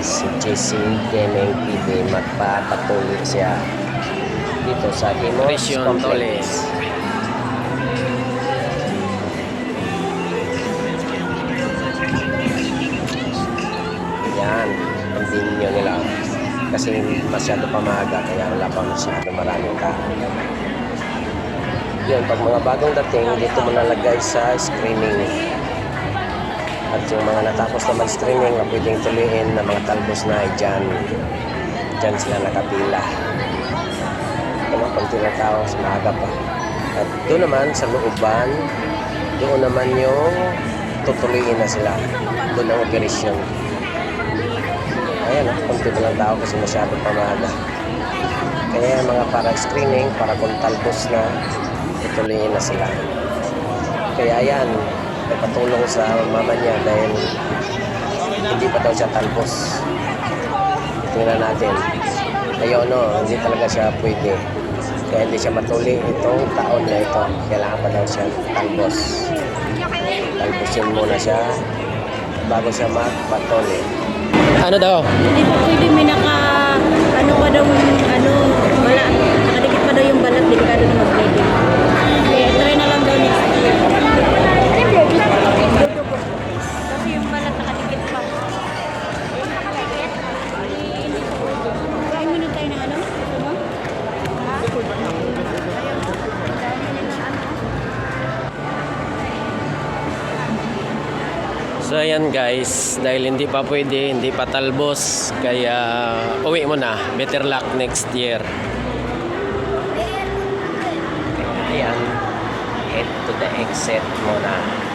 si JC Gaming TV magpapatuloy siya dito sa Timos Christian Complex. Yan, ang binyo nila. Kasi masyado pa maaga, kaya wala pa masyado maraming tao. Yun, pag mga bagong dating, dito mo nalagay sa screening. At yung mga natapos naman streaming na pwedeng tuloyin na mga talbos na ay dyan. Dyan sila nakapila. Ano, konti na tao, sa maaga pa. At doon naman sa looban, doon naman yung tutuloyin na sila. Doon ang operasyon. Ayan, konti pa lang tao kasi masyado pa maaga. Kaya mga para screening, para kung talbos na, tutuloyin na sila. Kaya yan, nagpatulong sa mama niya dahil hindi pa daw siya talbos. Tingnan natin. Ayaw no, hindi talaga siya pwede. Kaya hindi siya matuli itong taon na ito. Kailangan pa daw siya talbos. Talbosin muna siya bago siya magpatuli. Ano daw? Hindi pa pwede may naka, ano pa daw, ano, bala, nakadikit pa daw yung balat, delikado na mag-bleeding. Kaya try na lang daw next year. Kasi yung balat nakadikit pa. Kain muna tayo ng ano? Gusto mo? So ayan guys, dahil hindi pa pwede, hindi pa talbos, kaya uwi mo na. Better luck next year. Ayan, head to the exit muna.